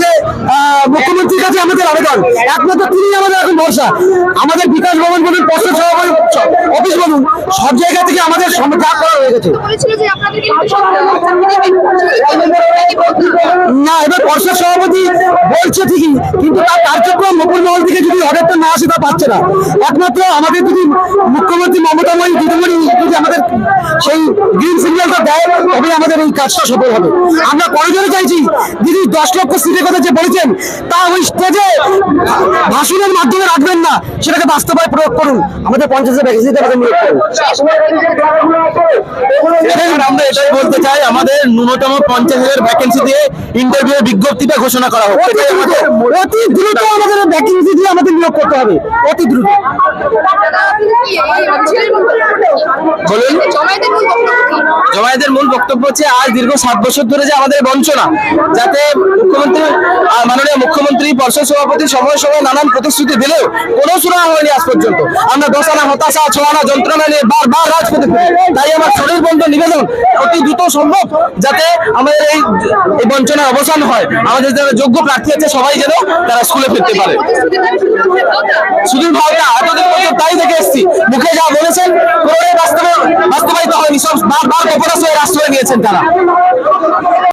যে মুখ্যমন্ত্রীর কাছে আমাদের আবেদন। একমাত্র তিনি আমাদের এখন ভরসা। আমাদের বিকাশ ভবন বলুন পশ্চিম সভাপতি অফিস বলুন, সব জায়গা থেকে আমাদের যা করা হয়ে গেছে। না, এবার পর্ষদ সভাপতি বলছে ঠিকই, কিন্তু তার কার্যক্রম মুকুল মহল থেকে যদি অর্ডারটা পাচ্ছে না। একমাত্র আমাদের যদি মুখ্যমন্ত্রী মমতা মমতাময়ী দিদিমণি যদি আমাদের সেই গ্রিন সিগন্যালটা দেয় তবে আমাদের এই কাজটা সফল হবে। আমরা করজোরে চাইছি, দিদি দশ লক্ষ সিটের কথা যে বলেছেন, তা ওই স্টেজে ভাষণের মাধ্যমে রাখবেন না, সেটাকে বাস্তবায় প্রয়োগ করুন। আমাদের পঞ্চায়েতের ভ্যাকেন্সিতে আমরা এটাই চাই আমাদের ন্যূনতম পঞ্চাশ হাজার ভ্যাকেন্সি দিয়ে ইন্টারভিউ বিজ্ঞপ্তিটা ঘোষণা করা হোক। অতি এটাই দ্রুত আমাদের অতি দ্রুত আমাদের ভ্যাকেন্সি দিয়ে আমাদের নিয়োগ করতে হবে। অতি দ্রুত। বলুন জমায়েতের মূল বক্তব্য কি? জমায়েতের মূল বক্তব্য হচ্ছে আজ দীর্ঘ সাত বছর ধরে যে আমাদের বঞ্চনা যাতে মুখ্যমন্ত্রী মাননীয় মুখ্যমন্ত্রী পর্ষদ সভাপতি সময় সময় নানান প্রতিশ্রুতি দিলেও কোনো শোনা হয়নি আজ পর্যন্ত আমরা দশানা হতাশা ছোয়ানা যন্ত্রণা নিয়ে বারবার রাজপথে। তাই আমার শরীর বন্ধ নিবেদন অতি দ্রুত সম্ভব যাতে আমাদের এই এই বঞ্চনার অবসান হয় আমাদের যারা যোগ্য প্রার্থী আছে সবাই যেন তারা স্কুলে ফিরতে পারে? শুধু ভাবনা এতদিন পর্যন্ত তাই দেখে এসেছি মুখে যা বলেছেন বাস্তবে বাস্তবায়িত হয়নি সব বারবার অপরাশ হয়ে রাষ্ট্র নিয়েছেন তারা।